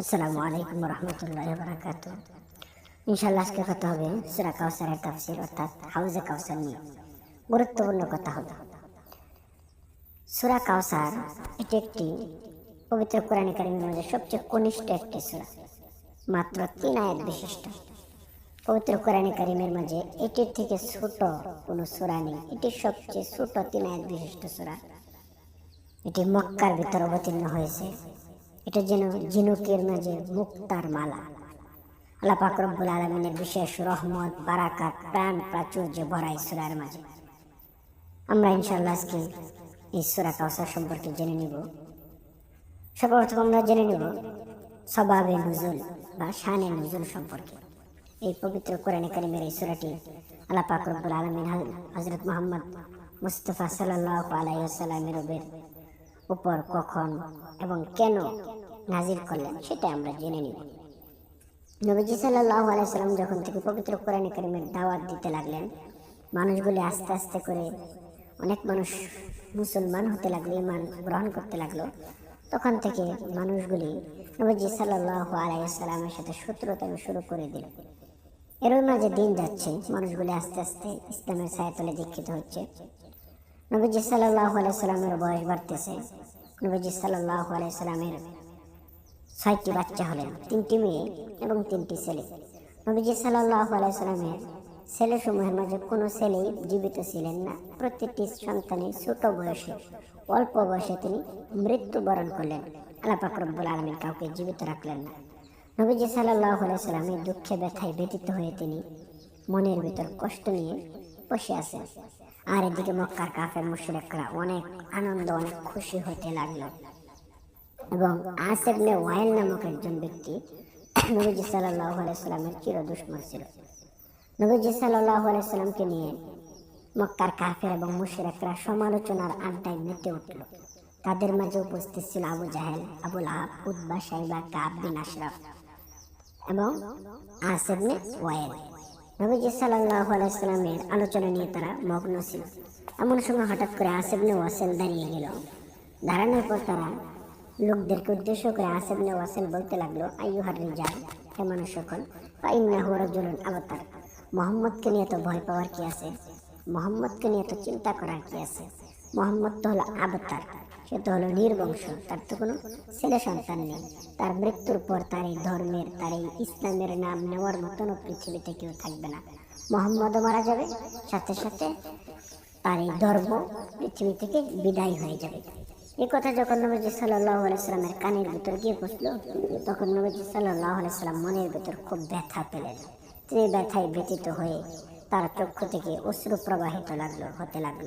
আসসালামু আলাইকুম রহমতুল্লাহ বারাকাত ইনশাল্লাহ আজকে কথা হবে সুরা কাউসারের তাফসির, অর্থাৎ হাউজে কাউসার নিয়ে। গুরুত্বপূর্ণ কথা হবে। সুরা কাউসার এটি একটি পবিত্র কোরআন মধ্যে সবচেয়ে কনিষ্ঠ একটি সুরা, মাত্র তিন আয়াত বিশিষ্ট। পবিত্র কোরআন কারিমের মাঝে এটির থেকে ছোট কোনো সুরা নেই। এটি সবচেয়ে ছোট তিন আয়াত বিশিষ্ট সুরা। এটি মক্কার ভিতর অবতীর্ণ হয়েছে। এটা যেন ঝিনুকের মাঝে মুক্তার মালা। আল্লাহ পাক রব্বুল আলমিনের বিশেষ রহমত, বারাকাত, প্রাণ প্রাচুর্য ভরাই সুরার মাঝে। আমরা ইনশাল্লাহ আজকে এই কাউসার সম্পর্কে জেনে নিব। সর্বপ্রথম আমরা জেনে নিব স্বভাবে নজুল বা শানে নজুল সম্পর্কে। এই পবিত্র কোরআন কারিমের এই সুরাটি আল্লাহ পাক রব্বুল আলমিন হজরত মোহাম্মদ মুস্তফা সাল্লাহ আলাইসাল্লামের উপর কখন এবং কেন নাজির করলেন, সেটা আমরা জেনে নিব। নবীজি সাল্লাহ আলাইসাল্লাম যখন থেকে পবিত্র কোরআন করিমের দাওয়াত দিতে লাগলেন, মানুষগুলি আস্তে আস্তে করে অনেক মানুষ মুসলমান হতে লাগল ইমান গ্রহণ করতে লাগল। তখন থেকে মানুষগুলি নবীজি সাল্লাহ আলাইসাল্লামের সাথে শত্রুতা শুরু করে দিল। এর মাঝে দিন যাচ্ছে, মানুষগুলি আস্তে আস্তে ইসলামের ছায়াতলে দীক্ষিত হচ্ছে। নবীজি সাল্লাহ আলাইসাল্লামের বয়স বাড়তেছে। নবীজি সাল্লাহ আলাইসাল্লামের ছয়টি বাচ্চা হলেন, তিনটি মেয়ে এবং তিনটি ছেলে। নবীজি আলাইসাল্লামের ছেলে সমূহের মাঝে কোনো ছেলেই জীবিত ছিলেন না। প্রত্যেকটি সন্তানের ছোট বয়সে, অল্প বয়সে তিনি মৃত্যুবরণ করলেন। আল্লাহ পাকরব্বুল আলমীর কাউকে জীবিত রাখলেন না। নবীজি সাল্লাহ আলাইসাল্লামের দুঃখে ব্যথায় ব্যতীত হয়ে তিনি মনের ভিতর কষ্ট নিয়ে বসে আছেন। আর এদিকে মক্কার কাফের মুশরিকরা অনেক আনন্দ, অনেক খুশি হতে লাগল। এবং আসেবনে ওয়াইল নামক একজন ব্যক্তি নবীজি সাল্লাহ আলাইসাল্লামের চির দুশ্মন ছিল। নবীজি সাল্লাহ আলাইসাল্লামকে নিয়ে মক্কার কাফের এবং মুশরিকরা সমালোচনার আড্ডায় মেতে উঠল। তাদের মাঝে উপস্থিত ছিল আবু জাহেল আবুল আহাব উদ্বা সাইবা কাব আশরাফ এবং আসেবনে ওয়াইল। নবীজি সাল্লাহ আলাইসাল্লামের আলোচনা নিয়ে তারা মগ্ন ছিল। এমন সময় হঠাৎ করে আসেবনে ওয়াসেল দাঁড়িয়ে গেল। দাঁড়ানোর পর তারা লোকদেরকে উদ্দেশ্য করে আসেবনে ওয়াসেল বলতে লাগল আইয়ুহার রিজাল, হে মানুষ সকল রাজুলুন আবতার। মোহাম্মদকে নিয়ে তো ভয় পাওয়ার কি আছে? মোহাম্মদকে নিয়ে তো চিন্তা করার কি আছে? মোহাম্মদ তো হলো আবতার। সে তো হলো নির্বংশ, তার তো কোনো ছেলে সন্তান নেই। তার মৃত্যুর পর তার এই ধর্মের, তার এই ইসলামের নাম নেওয়ার মতনও পৃথিবীতে কেউ থাকবে না। মোহাম্মদও মারা যাবে, সাথে সাথে তার এই ধর্ম পৃথিবী থেকে বিদায় হয়ে যাবে। এই কথা যখন নবজি সাল্লাহ আলাইসাল্লামের কানের ভিতর গিয়ে বসল, তখন নবজি সাল্লাহ আলাইসাল্লাম মনের ভিতর খুব ব্যথা পেলেন। তিনি ব্যথায় ব্যতীত হয়ে তার চক্ষু থেকে অশ্রু প্রবাহিত লাগল, হতে লাগল।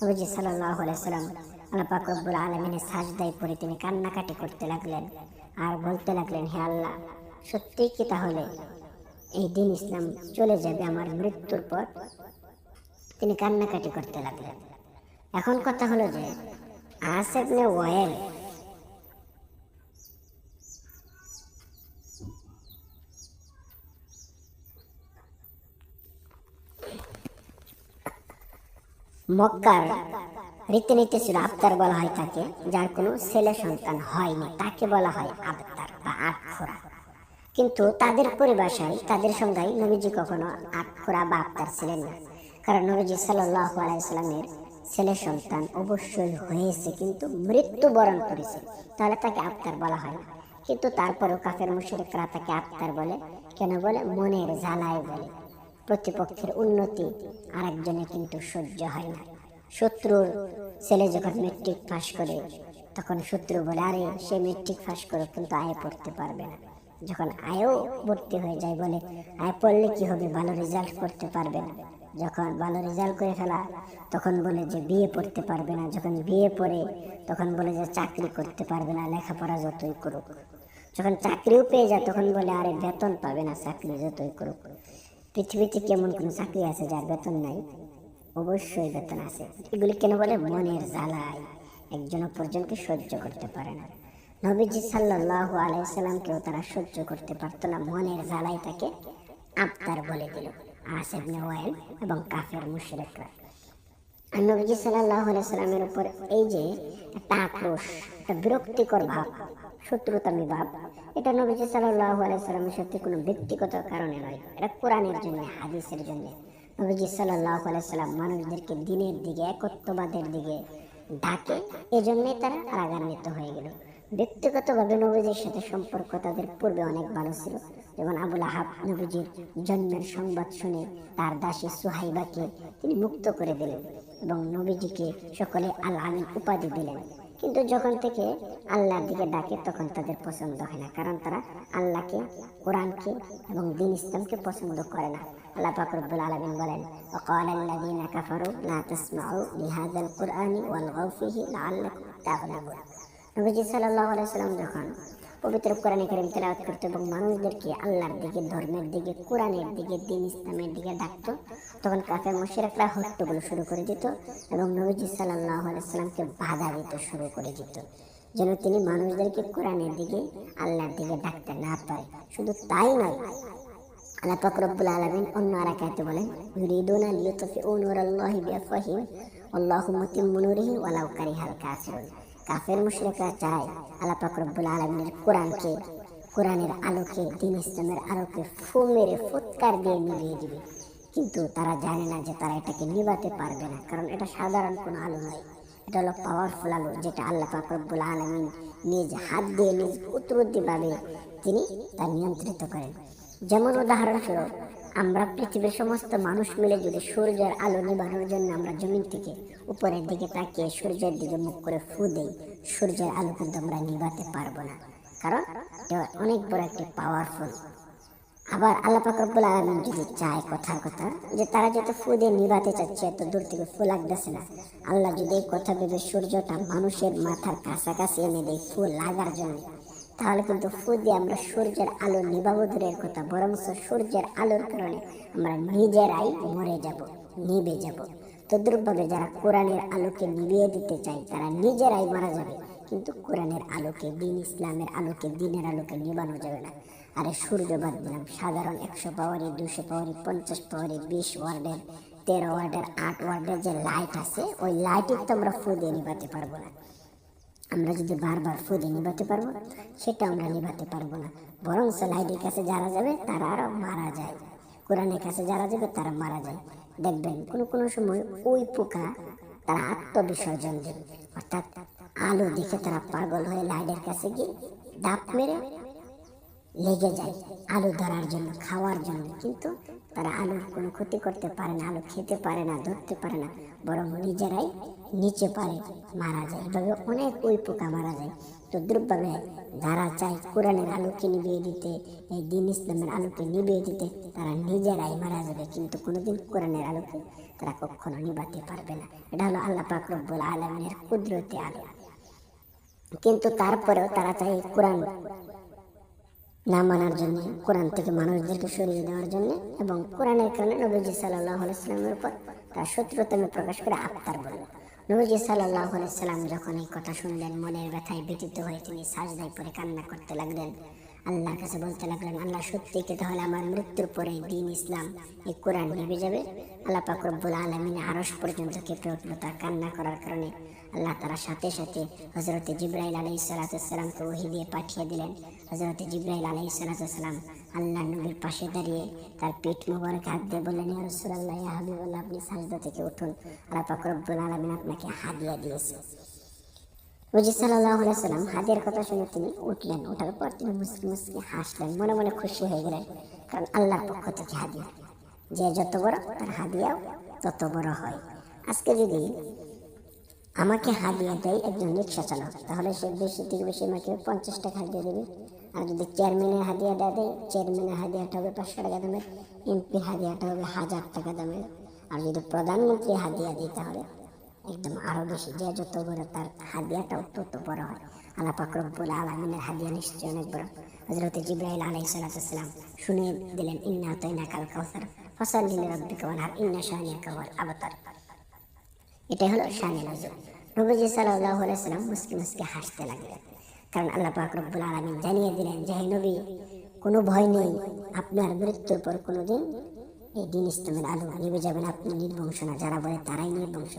নবজি সাল্লাহ আলাইসাল্লাম আল্লাহ পাক রব্বুল আলমিনের সাজদায় পরে তিনি কান্নাকাটি করতে লাগলেন আর বলতে লাগলেন, হে আল্লাহ সত্যিই কি তাহলে এই দিন ইসলাম চলে যাবে আমার মৃত্যুর পর? তিনি কান্নাকাটি করতে লাগলেন। এখন কথা হলো যে আসেবনে ওয়েল মক্কার রীতিনীতি ছিল আবতার বলা হয় তাকে, যার কোনো ছেলে সন্তান হয়নি, তাকে বলা হয় আবতার বা আখরা কিন্তু তাদের পরিভাষায়, তাদের সংজ্ঞায় নবীজি কখনো আখরা বা আবতার ছিলেন না। কারণ নবীজি সাল্লাহ আলাইসাল্লামের ছেলে সন্তান অবশ্যই হয়েছে, কিন্তু মৃত্যুবরণ করেছে। তাহলে তাকে আবতার বলা হয় না। কিন্তু তারপরেও কাফের মুশরিকরা তাকে আবতার বলে, কেন বলে? মনের জ্বালায় বলে। প্রতিপক্ষের উন্নতি আরেকজনে কিন্তু সহ্য হয় না। শত্রুর ছেলে যখন মেট্রিক পাস করে, তখন শত্রু বলে, আরে, সে মেট্রিক পাস করে কিন্তু আয় পড়তে পারবে না। যখন আয়ও ভর্তি হয়ে যায়, বলে, আয় পড়লে কি হবে? ভালো রেজাল্ট করতে পারবে না। যখন ভালো রেজাল্ট করে ফেলা, তখন বলে যে বিয়ে পড়তে পারবে না। যখন বিয়ে পড়ে, তখন বলে যে, চাকরি করতে পারবে না, লেখাপড়া যতই করুক। যখন চাকরিও পেয়ে যায়, তখন বলে, আরে, বেতন পাবে না, চাকরি যতই করুক। পৃথিবীতে কেমন কোনো চাকরি আছে যার বেতন নাই? অবশ্যই বেতন আছে। এগুলি কেন বলে? মনের জ্বালায় একজন অপরজনকে সহ্য করতে পারে না। নবীজি সাল্লাহ আলাইসাল্লামকেও তারা সহ্য করতে পারতো না। মনের জ্বালায় তাকে আবতার বলে দিল। আসেবনে ওয়েল এবং কাফের মুশরেকরা। আর নবীজি সাল্লাহ আলাইসাল্লামের উপর এই যে একটা আক্রোশ, একটা বিরক্তিকর ভাব, শত্রুতামি ভাব, এটা নবীজি সাল্লাহ আলাইসাল্লামের সাথে কোনো ব্যক্তিগত কারণে নয়। এটা কোরআনের জন্য, হাদিসের জন্য। নবীজি সাল্লাহ মানুষদেরকে দিনের দিকে দিকে ডাকে। এজন্যই তারা রাগান্বিত হয়ে গেল। ব্যক্তিগতভাবে নবীজির সাথে সম্পর্ক তাদের পূর্বে অনেক ভালো ছিল। যেমন আবুল আহাব নবীজির জন্মের সংবাদ শুনে তার দাসী সুহাইবাকে তিনি মুক্ত করে দিলেন এবং নবীজিকে সকলে আল আমিন উপাধি দিলেন। কিন্তু যখন থেকে আল্লাহর দিকে ডাকে, তখন তাদের পছন্দ হয় না। কারণ তারা আল্লাহকে, কোরআনকে এবং দিন ইসলামকে পছন্দ করে না। আল্লাহ পাক রব্বুল আলামিন বলেন وقال الذين كفروا لا تسمعوا لهذا القرآن والغوا فيه لعلكم تغلبون নবীজি সাল্লাল্লাহু আলাইহি সাল্লাম যখন পবিত্র কোরআনে কারিম তেলাওয়াত করতো এবং মানুষদেরকে আল্লাহর দিকে ধর্মের দিকে কোরআনের দিকে দিন ইসলামের দিকে ডাকতো তখন কাফের মুশরিকরা হট্টগোল শুরু করে দিত এবং নবীজি সাল্লাল্লাহু আলাইহি সাল্লামকে বাধা দিতে শুরু করে দিত যেন তিনি মানুষদেরকে কোরআনের দিকে আল্লাহর দিকে ডাকতে না পারে শুধু তাই নয় আল্লাহ পাক রব্বুল আলামিন অন্য আরাকাতে বলেন, ইউরিদুনা লিইউতফিউ নূরাল্লাহি বিআফওয়াহিহিম আল্লাহু মুতিম্মু নূরিহি ওয়ালাউ কারিহাল কাফিরুন। কাফের মুশরিকরা চায় আল্লাহ পাক রব্বুল আলামিনের কোরআনকে, কোরআনের আলোকে, দিন ইসলামের আলোকে ফু মেরে ফুৎকার দিয়ে নিভিয়ে দিবে। কিন্তু তারা জানে না যে তারা এটাকে নিভাতে পারবে না, কারণ এটা সাধারণ কোনো আলো নয়। এটা হলো পাওয়ারফুল আলো, যেটা আল্লাহ পাক রব্বুল আলামিন নিজ হাত দিয়ে, নিজ উত্তরদিভাবে তিনি তা নিয়ন্ত্রিত করেন। যেমন উদাহরণস্বরূপ, আমরা পৃথিবীর সমস্ত মানুষ মিলে যদি সূর্যের আলো নিবানোর জন্য আমরা জমিন থেকে উপরের দিকে তাকিয়ে সূর্যের দিকে মুখ করে ফু দেই, সূর্যের আলো কিন্তু আমরা নিভাতে পারব না। কারণ এটা অনেক বড় একটি পাওয়ারফুল আবার আল্লাহ পাক রব্বুল আলামিন যদি চায় কথার কথা, যে তারা যত ফু দিয়ে নিভাতে চাচ্ছে, এত দূর থেকে ফু লাগতেছে না। আল্লাহ যদি এই কথা ভেবে সূর্যটা মানুষের মাথার কাছাকাছি এনে দেয়, ফু লাগার জন্য তাহলে কিন্তু ফু দিয়ে আমরা সূর্যের আলো নিভাবো দূরের কথা বরং সূর্যের আলোর কারণে আমরা নিজেরাই মরে যাব নিভে যাব। তদ্রুপভাবে যারা কোরআনের আলোকে নিভিয়ে দিতে চায়, তারা নিজেরাই মারা যাবে। কিন্তু কোরআনের আলোকে, দিন ইসলামের আলোকে, দিনের আলোকে নিবানো যাবে না। আরে সূর্য বাদ দিলাম সাধারণ একশো পাওয়ারি দুশো পাওয়ারি, পঞ্চাশ পাওয়ারি, বিশ ওয়ার্ডের, তেরো ওয়ার্ডের, আট ওয়ার্ডের যে লাইট আছে, ওই লাইটের তো আমরা ফু দিয়ে নিভাতে পারব না। আমরা যদি বারবার ফুদে নিভাতে পারব সেটা আমরা নিভাতে পারব না। বরং লাইডের কাছে যারা যাবে, তারা আরও মারা যায়। কোরআনের কাছে যারা যাবে, তারা মারা যায়। দেখবেন, কোনো কোনো সময় ওই পোকা তারা আত্মবিসর্জন দেবে অর্থাৎ আলো দেখে তারা পাগল হয়ে লাইডের কাছে গিয়ে দাপ মেরে লেগে যায় আলু ধরার জন্য, খাওয়ার জন্য। কিন্তু তারা আলুর কোনো ক্ষতি করতে পারে না, আলু খেতে পারে না, ধরতে পারে না, বরং নিজেরাই নিচে পারে, মারা যায়। এভাবে অনেক ওই পোকা মারা যায়। তো দ্রুপভাবে যারা চায় কোরআনের আলোকে নিভিয়ে দিতে, এই দিন ইসলামের আলোকে নিভিয়ে দিতে, তারা নিজেরাই মারা যাবে। কিন্তু কোনোদিন কোরআনের আলোকে তারা কখনো নিভাতে পারবে না। এটা হলো আল্লাহ পাক রব্বুল আলমিনের কুদরতি আলো। কিন্তু তারপরেও তারা চায় কোরআন না মানার জন্য, কোরআন থেকে মানুষদেরকে সরিয়ে দেওয়ার জন্য এবং কোরআনের কারণে নবীজি সাল্লাহ আলাইস্লামের উপর তার শত্রুতামি প্রকাশ করে আফতার বলল নবীজি সাল্লাহ আলাইসাল্লাম যখন এই কথা শুনলেন, মনের ব্যথায় ব্যতীত হয়ে তিনি সাজদায় পরে কান্না করতে লাগলেন। আল্লাহর কাছে বলতে লাগলেন, আল্লাহ সত্যি কি? তাহলে আমার মৃত্যুর পরে দিন ইসলাম এই কোরআন নেবে যাবে। আল্লাহ পাক রব্বুল আলমিন আরস পর্যন্ত কেঁপে উঠল তার কান্না করার কারণে। আল্লাহ তারা সাথে সাথে হজরত জিব্রাইল আলাই সালাতামকে ওহি দিয়ে পাঠিয়ে দিলেন। হজরত জিব্রাইল আলাই সালাতাম আল্লাহ নবীর পাশে দাঁড়িয়ে তার পেট মোবারক হাত দিয়ে বললেন রসুল্লাহ হাবিবুল্লাহ, আপনি সাজদা থেকে উঠুন। আল্লাহ পাক রব্বুল আলমিন আপনাকে হাদিয়া দিয়েছে। নজি সাল্লাহ সাল্লাম হাদিয়ার কথা শুনে তিনি উঠলেন। ওঠার পর তিনি মুসলিম মুসলিম হাসলেন, মনে মনে খুশি হয়ে গেলেন, কারণ আল্লাহর পক্ষ থেকে হাদিয়া যে যত বড় তার হাদিয়াও তত বড় হয়। আজকে যদি আমাকে হাদিয়া দেয় একজন রিক্সা চালক তাহলে সে বেশি থেকে বেশি আমাকে পঞ্চাশ টাকা হাদিয়া দেবে। আর যদি চেয়ারম্যানের হাদিয়া দেওয়া দেয় চেয়ারম্যানের হাদিয়াটা হবে পাঁচশো টাকা দামের এমপির হাদিয়াটা হবে হাজার টাকা দামের। আর যদি প্রধানমন্ত্রী হাদিয়া দিই তাহলে একদম আরও বেশি। যে যত বড় তার হাদিয়াটাও তত বড় হয়। আল্লাহ পাকরবুল আলমিনের হাদিয়া নিশ্চয় অনেক বড়। হজরত জিব্রাহিল আলাই শুনিয়ে দিলেন, ইন্না তৈনা কাল কাউসার ফসল দিলে রব্বি কাওয়ার ইন্না শাহানিয়া কাওয়ার আবতার। এটাই হলো শাহানি নজর। নবীজি সাল্লাহ মুসকে মুসকে হাসতে লাগলেন। কারণ আল্লাহ পাক রব্বুল আলমিন জানিয়ে দিলেন যে, হে নবী, কোনো ভয় নেই, আপনার মৃত্যুর পর কোনোদিন এই দিন ইসলামের আলো নিভে যাবেন আপনি নির্বংশ না, যারা বলে তারাই নির্বংশ।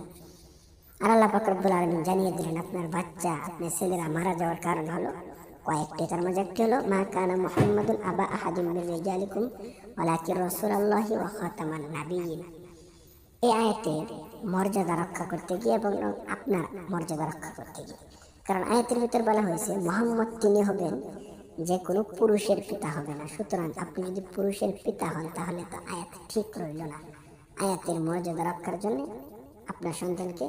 আর আল্লাহ পাক রব্বুল আলমিন জানিয়ে দিলেন, আপনার বাচ্চা, আপনার ছেলেরা মারা যাওয়ার কারণ হলো কয়েকটি, তার মাঝে একটি হলো, মা কানা মুহাম্মাদুন আবা আহাদিম রিজালিকুম, ওয়ালাকিন রাসূলুল্লাহি ওয়া খাতামান নাবিয়িন এই আয়াতের মর্যাদা রক্ষা করতে গিয়ে এবং আপনার মর্যাদা রক্ষা করতে গিয়ে। কারণ আয়াতের ভিতর বলা হয়েছে, মোহাম্মদ তিনি হবেন যে কোনো পুরুষের পিতা হবে না। সুতরাং আপনি যদি পুরুষের পিতা হন, তাহলে তো আয়াত ঠিক রইল না। আয়াতের মর্যাদা রক্ষার জন্য আপনার সন্তানকে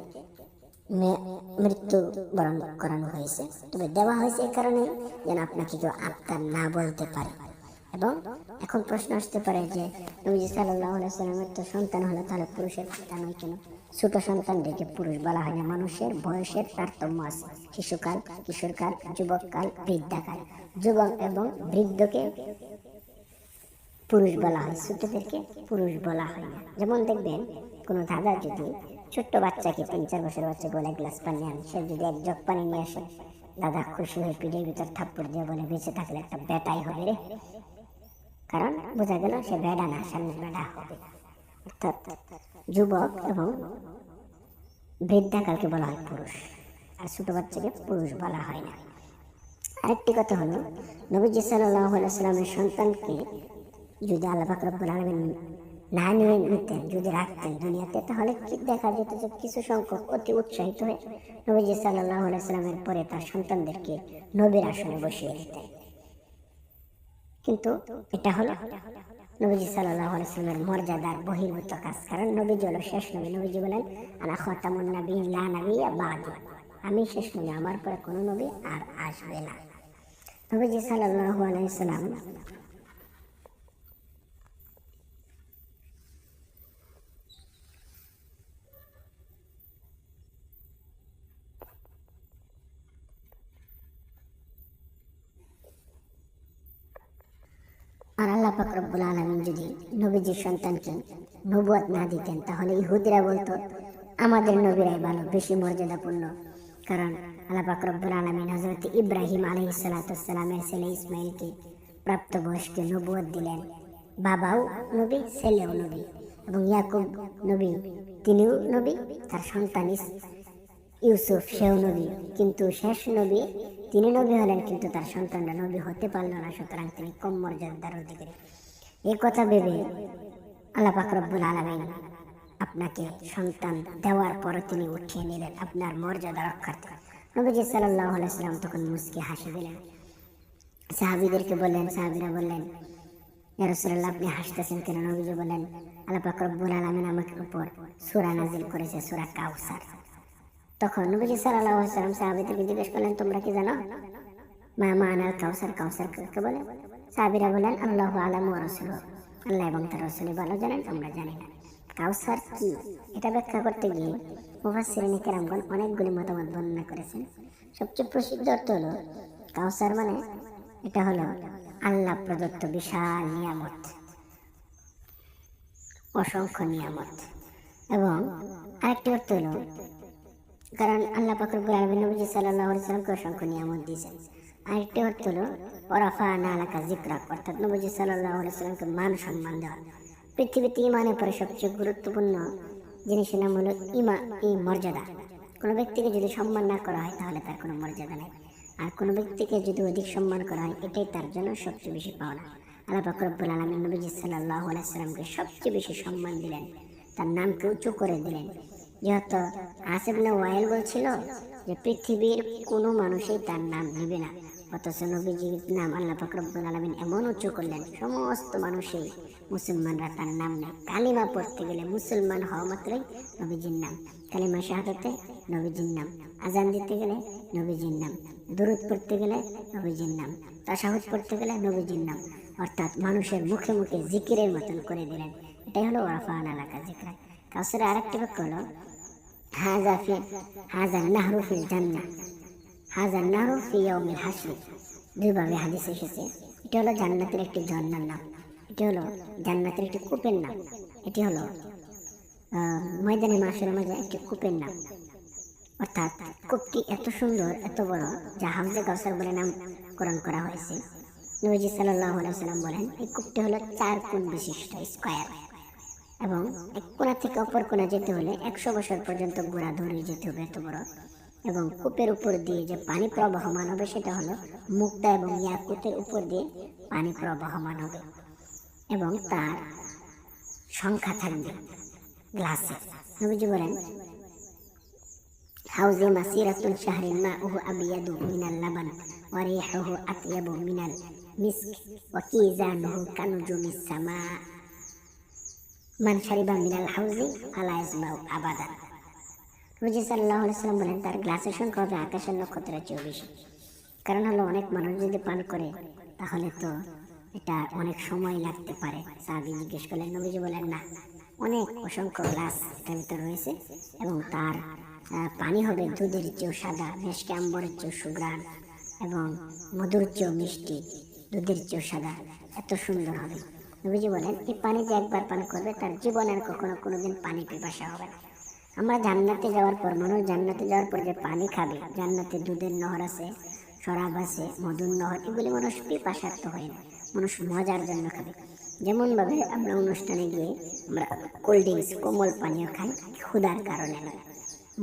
মৃত্যু বরণ করানো হয়েছে। তবে দেওয়া হয়েছে এই কারণে যেন আপনাকে কেউ আত্মার না বলতে পারে। এবং এখন প্রশ্ন আসতে পারে যে নবীজি সাল্লাহ সাল্লামের তো সন্তান হলো তাহলে পুরুষের পিতা নয় কেন? ছোট সন্তান ডেকে পুরুষ বলা হয় না। মানুষের বয়সের তারতম্য আছে। শিশুকাল, কিশোরকাল, যুবককাল, বৃদ্ধাকাল। যুবক এবং বৃদ্ধকে পুরুষ বলা হয়, ছোটদেরকে পুরুষ বলা হয় না। যেমন দেখবেন, কোনো দাদা যদি ছোট্ট বাচ্চাকে তিন, চার বছর বাচ্চা বলে এক গ্লাস পানি আন, সে যদি এক জগ পানি নিয়ে আসে, দাদা খুশি হয়ে পিঠের ভিতর থাপ্পড় দিয়ে বলে, বেঁচে থাকলে একটা বেটাই হবে রে। কারণ বোঝা গেল সে বেডা না, সামনের বেডা হবে। অর্থাৎ যুবক এবং বৃদ্ধাকালকে বলা হয় পুরুষ, আর ছোট বাচ্চাকে পুরুষ বলা হয় না। আরেকটি কথা হলো, নবীজি সাল্লামের সন্তানকে যদি আল্লাহ পাক রব্বুল আলামিন না নিয়ে নিতেন, যদি রাখতেন দুনিয়াতে, তাহলে কি দেখা যেত যে কিছু সংখ্যক অতি উৎসাহিত হয়ে নবীজি সাল্লাহ সাল্লামের পরে তার সন্তানদেরকে নবীর আসনে বসিয়ে দিতেন। কিন্তু এটা হলো নবীজি সাল্লামের মর্যাদার বহির্ভূত কাজ। কারণ নবীজি হলো শেষ নবী। নবীজি বলেন খতামুন বাদি। আমি শেষ নবী, আমার পরে কোনো নবী আর আসবে না। নবীজি সাল্লাহ আলাইসাল্লাম আর আল্লাহ পাক রব্বুল আলমিন যদি নবীজির সন্তানকে নবুয়াত না দিতেন, তাহলে ইহুদিরা বলতো, আমাদের নবীরাই ভালো, বেশি মর্যাদাপূর্ণ। কারণ আল্লাহ পাক রব্বুল আলমিন হজরত ইব্রাহিম আলহি সালাতামের ছেলে ইসমাইলকে প্রাপ্তবয়স্কে নবুয়াত দিলেন। বাবাও নবী, ছেলেও নবী এবং ইয়াকুব নবী, তিনিও নবী, তার সন্তান ইউসুফ, সেও নবী। কিন্তু শেষ নবী তিনি নবী হলেন, কিন্তু তার সন্তানরা নবী হতে পারল না, সুতরাং তিনি কম মর্যাদার অধিকারী। এই কথা ভেবে আল্লাহ পাক রব্বুল আলমিন আপনাকে সন্তান দেওয়ার পর তিনি উঠিয়ে নিলেন আপনার মর্যাদা রক্ষার্থে। নবীজি সাল্লাহ আলাইসাল্লাম তখন মুসকে হাসি দিলেন। সাহাবিদেরকে বললেন, সাহাবিরা বললেন রাসূলুল্লাহ, আপনি হাসতেছেন কেন? নবীজি বলেন আল্লাহ পাক রব্বুল আলামিন আমাকে উপর সূরা নাজিল করেছে, সূরা কাউসার তখন নবীজি আলাইহি সাল্লাম সাহাবীদেরকে জিজ্ঞেস করলেন, তোমরা কি জানো? মা মানাল কাউসার কাউসার কাকে বলে? সাহাবীরা বলেন আল্লাহু আলামু ওয়া রাসূলুহু। আল্লাহ এবং তার রাসূল ভালো জানেন, আমরা জানি না। কাউসার কি? এটা ব্যাখ্যা করতে গিয়ে মুফাসসিরিন কেরামগণ অনেকগুলি মতামত বর্ণনা করেছেন। সবচেয়ে প্রসিদ্ধ অর্থ হলো, কাউসার মানে এটা হলো আল্লাহ প্রদত্ত বিশাল নিয়ামত, অসংখ্য নিয়ামত। এবং আরেকটি অর্থ হলো, কারণ আল্লাহ পাকরবুল আলমী নবী সাল্লাহ সাল্লামকে অসংখ্য নিয়ামত দিয়েছেন। আরেকটি অর্থ হলো ওরাফা নালাকা জিক্রাক অর্থাৎ নবী সাল্লাহ সাল্লামকে মান সম্মান দেওয়া। পৃথিবীতে ইমানের পরে সবচেয়ে গুরুত্বপূর্ণ জিনিসের নাম হলো ইমা, ই মর্যাদা। কোনো ব্যক্তিকে যদি সম্মান না করা হয়, তাহলে তার কোনো মর্যাদা নেই। আর কোনো ব্যক্তিকে যদি অধিক সম্মান করা হয়, এটাই তার জন্য সবচেয়ে বেশি পাওনা। আল্লাহ পাকরবুল আলমী নবীজি সাল্লাহ সাল্লামকে সবচেয়ে বেশি সম্মান দিলেন। তার নামকে উঁচু করে দিলেন। যেহেতু আসিবনে ওয়াইল বলছিল যে, পৃথিবীর কোনো মানুষই তার নাম নেবে না। অথচ নবীজির নাম আল্লাহ ফকরবুল আলমিন এমন উঁচু করলেন, সমস্ত মানুষই মুসলমানরা তার নাম নেয় কালিমা পড়তে গেলে মুসলমান হওয়া মাত্রই নবীজির নাম। কালিমা শাহাদতে নবীজির নাম আজান দিতে গেলে নবীজির নাম, দুরুদ পড়তে গেলে নবীজির নাম তাসাহুদ পড়তে গেলে নবীজির নাম। অর্থাৎ মানুষের মুখে মুখে জিকিরের মতন করে দিলেন। এটাই হলো ওরাফান এলাকা জিকরা কাউসারের আরেকটি বাক্য হলো হাজা ফি হাজা নাহরু ফিল জান্নাহ হাজা নাহরু ফি ইয়াউমিল হাসরি। দুইভাবে হাদিস এসেছে। এটি হলো জান্নাতের একটি ঝর্ণার নাম। এটি হলো জান্নাতের একটি কূপের নাম। এটি হলো ময়দানে মাসের মাঝে একটি কূপের নাম। অর্থাৎ কূপটি এত সুন্দর, এত বড়, যা হামজে কাউসার বলে নামকরণ করা হয়েছে। নবীজি সাল্লাহ সাল্লাম বলেন, এই কূপটি হলো চার কোণ বিশিষ্ট, স্কোয়ার। এবং এক কোণা থেকে অপর কোণা যেতে হলে একশো বছর পর্যন্ত গোড়া ধরে যেতে হবে, এত বড়। এবং কূপের উপর দিয়ে যে পানি প্রবাহমান হবে সেটা হলো মুক্তা এবং ইয়াকুতের উপর দিয়ে পানি প্রবাহমান হবে এবং তার সংখ্যা থাকবে গ্লাসে। নবীজি বলেন, হাউজে মাসিরাতুন শাহরিন মাউহু আবিয়াদু মিনাল লাবান ওয়া রিহুহু আতয়াবু মিনাল মিস্ক, ওয়া কিজানুহু কানুজুমিস সামা মান শারিবা মিনাল হাউজি ফালা ইয়াসমাউ আবাদান। নবীজি সাল্লাম বলেন, তার গ্লাসের সংখ্যা হবে আকাশের নক্ষত্রের চেয়েও বেশি কারণ হলো অনেক মানুষ যদি পান করে, তাহলে তো এটা অনেক সময় লাগতে পারে। সাহাবি জিজ্ঞেস করলেন, নবীজি বলেন, না, অনেক অসংখ্য গ্লাস এটার ভিতরে রয়েছে এবং তার পানি হবে দুধের চেয়েও সাদা, মেশকে আম্বরের চেয়েও সুগ্রাণ এবং মধুর চেয়েও মিষ্টি, দুধের চেয়েও সাদা। এত সুন্দর হবে। নবীজি বলেন, এই পানি যে একবার পান করবে, তার জীবনের কখনো কোনোদিন পানি পিপাসা হবে না। আমরা জান্নাতে যাওয়ার পর, মানুষ জান্নাতে যাওয়ার পর যে পানি খাবে, জান্নাতে দুধের নহর আছে, শরাব আছে, মধুর নহর, এগুলি মানুষ পিপাসার্থ হয় না। মানুষ মজার জন্য খাবে। যেমনভাবে আমরা অনুষ্ঠানে গিয়ে আমরা কোল্ড ড্রিঙ্কস কোমল পানীয় খাই, ক্ষুধার কারণে নয়,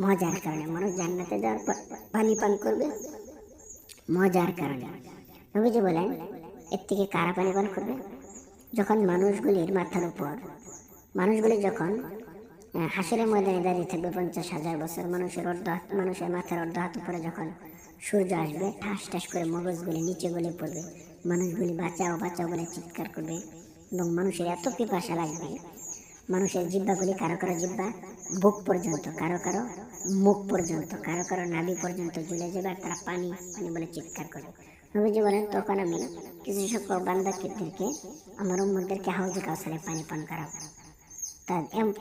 মজার কারণে। মানুষ জান্নাতে যাওয়ার পর পানি পান করবে, মজার কারণে। নবীজি বলেন, এর থেকে কারা পানি পান করবে? যখন মানুষগুলির মাথার উপর, মানুষগুলি যখন হাসিরের ময়দানে দাঁড়িয়ে থাকবে পঞ্চাশ হাজার বছর। মানুষের অর্ধ মানুষের মাথার অর্ধ হাত উপরে যখন সূর্য আসবে, ঠাস ঠাস করে মগজগুলি নিচে গলে পড়বে। মানুষগুলি বাঁচাও বাঁচাও বলে চিৎকার করবে এবং মানুষের এত পিপাসা লাগবে। মানুষের জিব্বাগুলি কারও কারও জিব্বা বুক পর্যন্ত, কারও কারও মুখ পর্যন্ত, কারও কারও নাভি পর্যন্ত ঝুলে যাবে আর তারা পানি পানি বলে চিৎকার করবে। নবীজি বলেন, তখন আমি কিছু সংখ্যক বান্দাকে আমার উম্মদেরকে হাউজে কাউসারে পানি পান এম-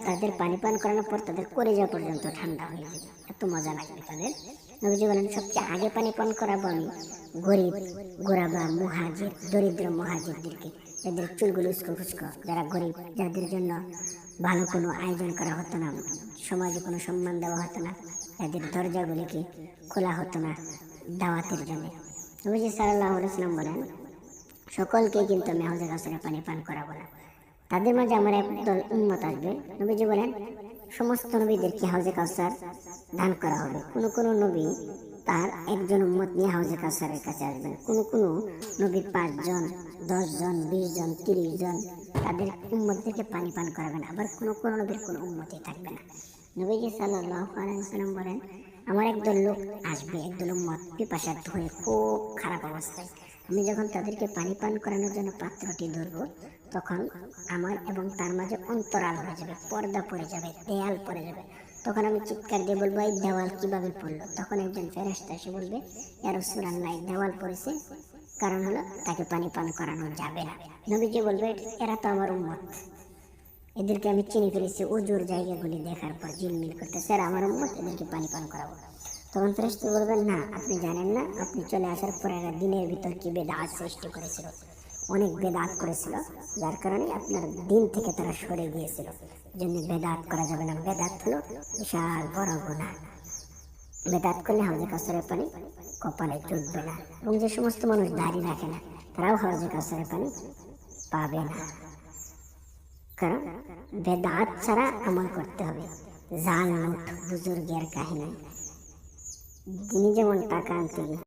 তাদের পানি পান করানোর পর তাদের করে যাওয়া পর্যন্ত ঠান্ডা হয়ে যাবে এত মজা লাগবে তাদের। নবীজি বলেন, সবচেয়ে আগে পানি পান করাবো আমি গরিব, গোরাবা, মুহাজির, দরিদ্র মুহাজিরদেরকে। যাদের চুলগুলো উস্কো খুস্কো যারা গরিব, যাদের জন্য ভালো কোনো আয়োজন করা হতো না, সমাজে কোনো সম্মান দেওয়া হতো না, যাদের দরজাগুলিকে খোলা হতো না দাওয়াতের জন্য। নবীজি সাল্লাহ সাল্লাম বলেন, সকলকে কিন্তু আমি কাউসারে পানি পান করাবো না। তাদের মাঝে আমার একদল উন্মত আসবে। নবীজি বলেন, সমস্ত নবীদেরকে হাউজে কাউসার দান করা হবে। কোন কোন নবী তার একজন উম্মত নিয়ে হাউজে কাউসারের কাছে আসবেন। কোন কোন নবী পাঁচজন, দশজন বিশ জন তিরিশ জন তাদের উম্মতদেরকে পানি পান করাবেন। আবার কোন কোন নবীর কোনো উম্মতই থাকবে না। নবীজি আলাইসাল্লাম বলেন, আমার একদল লোক আসবে, একদল উম্মত পিপাসার্থ হয়ে খুব খারাপ অবস্থায়। আমি যখন তাদেরকে পানি পান করানোর জন্য পাত্রটি ধরবো তখন আমার এবং তার মাঝে অন্তরাল হয়ে যাবে, পর্দা পড়ে যাবে, দেয়াল পড়ে যাবে। তখন আমি চিৎকার দিয়ে বলব, এই দেওয়াল কীভাবে পড়ল? তখন একজন ফেরেস্তা এসে বলবে এর সুরান্লাই দেওয়াল পড়েছে। কারণ হলো, তাকে পানি পান করানো যাবে না। নবীজি বলবে, এরা তো আমার উম্মত। এদেরকে আমি চিনি ফেলেছি, উজুর জায়গাগুলি দেখার পর ঝিলমিল করতে স্যার আমার উম্মত, এদেরকে পানি পান করাবো। তখন ফেরেস্তা বলবেন না, আপনি জানেন না, আপনি চলে আসার পর এরা দিনের ভিতর কি বেদাত সৃষ্টি করেছিল? অনেক বেদাত করেছিল। যার কারণে আপনার দিন থেকে তারা সরে গিয়েছিল। জন্য বেদাত করা যাবে না। বেদাত হলো বিশাল বড় গুণা। বেদাত করলে হাউজে কাসরের পানি কপালে চুটবে না এবং যে সমস্ত মানুষ দাঁড়িয়ে রাখে না, তারাও হাউজে কাসরের পানি পাবে না। কারণ বেদাত ছাড়া আমল করতে হবে। জাল নোট বুজুর্গের কাহিনী। তিনি যেমন টাকা আনতে গিয়ে